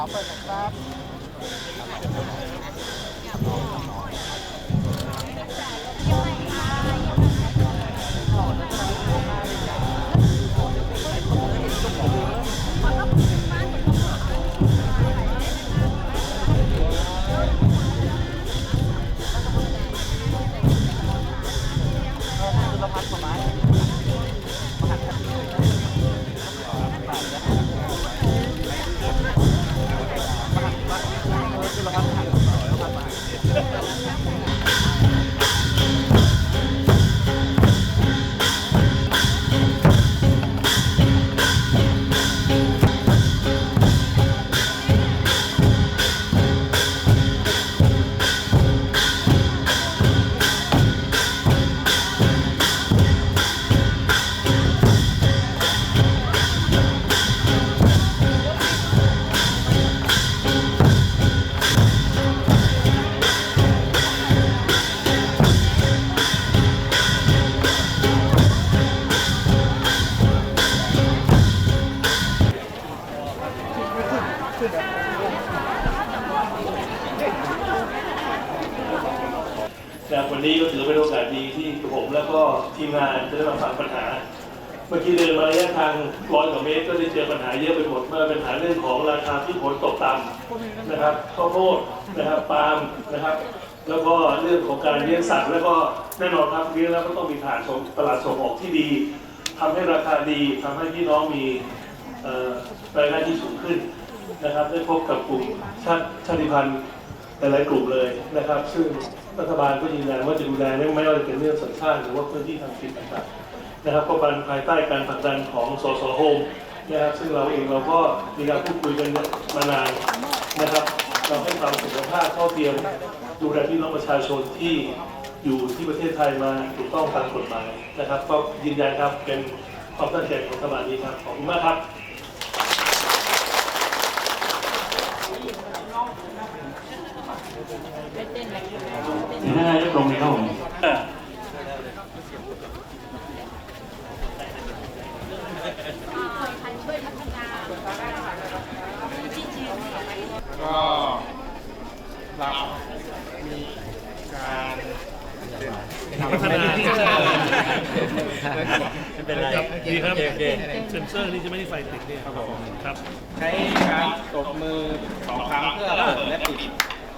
าวเปิดนะครับนะครับ ที่ผมแล้วก็ทีมงานจะได้มาฟังปัญหา เมื่อกี้เดินมาระยะทางร้อยกว่าเมตรก็ได้เจอปัญหาเยอะไปหมดไม่ว่าเป็นปัญหาเรื่องของราคาที่ผลตกต่ำนะครับข้าวโพดนะครับปาล์มนะครับ แล้วก็เรื่องของการเลี้ยงสัตว์แล้วก็แน่นอนครับเลี้ยงแล้วก็ต้องมีฐานส่งตลาดส่งออกที่ดีทำให้ราคาดีทำให้พี่น้องมีรายได้ที่สูงขึ้นนะครับ ได้พบกับกลุ่มชาติชาติพันธุ์ หลายๆกลุ่มเลยนะครับ ซึ่งรัฐบาลก็ยืนยันว่าจะดูแลไม่ไม่ว่าจะเป็นเรื่องสัญชาติหรือว่าพื้นที่ทางถิ่นต่างๆนะครับก็เป็นภายใต้การผลักดันของสสโฮมนะครับซึ่งเราเองเราก็มีการพูดคุยกันมานานนะครับ เราให้ความสุขภาพเท่าเทียมดูแลพี่น้องประชาชนที่อยู่ที่ประเทศไทยมาถูกต้องตามกฎหมายนะครับ ก็ยืนยันครับเป็นความตั้งใจของรัฐบาลนี้ครับขอบคุณมากครับ เดี๋ยวท่า นนายกลงเลยครับผมก็เรามีการพัฒนาไม่เป็นไรดีครับเคโอเคเซนเซอร์นี่จะไม่ได้ไฟติดเนี่ยครับผมครับ ใช้การตบมือสองครั้งเพื่อเปิดและปิด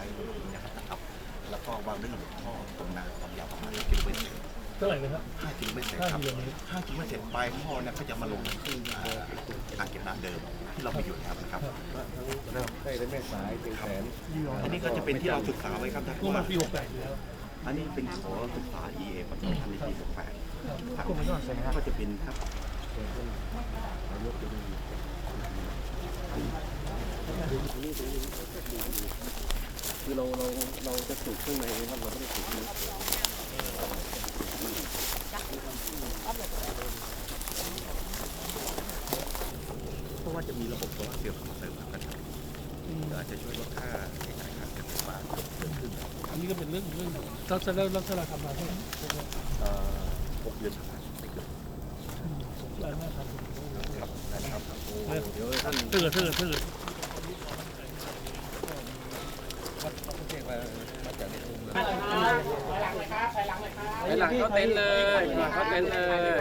ท้ายรถนะครับ แล้วก็วางด้วยระบบท่อตรงนาความยาวประมาณ5กิโลเมตรเท่าไหร่นะครับ5กิโลเมตรเศษครับ5กิโลเมตรเศษปลายท่อเนี่ยก็จะมาลงที่อ่าอ่างเก็บน้ำเดิมที่เราไปอยู่แล้วนะครับได้ได้แม่สายเป็นแสนอันนี้ก็จะเป็นที่เราศึกษาไว้ครับท่านงบผู้มาว่าปี68อยู่แล้วอันนี้เป็นขอศึกษา EA ประจำปีที่68ครับก็จะเป็นครับ คือเราเราเราจะสูบข้างในนะครับเราไม่ได้สูบนี้เพราะว่าจะมีระบบโซลาร์เซลล์เข้ามาเสริมครับก็อาจจะช่วยลดค่าใช้จ่ายค่าการไฟฟ้าเพิ่มขึ้นอันนี้ก็เป็นเรื่องเรื่องลักษณะลักษณะทำมาเท่าไหร่เอ่อหกเดือนผ่านไปเกือบรายหน้าทำครับนะครับเดี๋ยวท่านเตือนเตือนเตือน ไปหลังเข้าเต็นท์เลยหลังเข้าเต็นท์เลย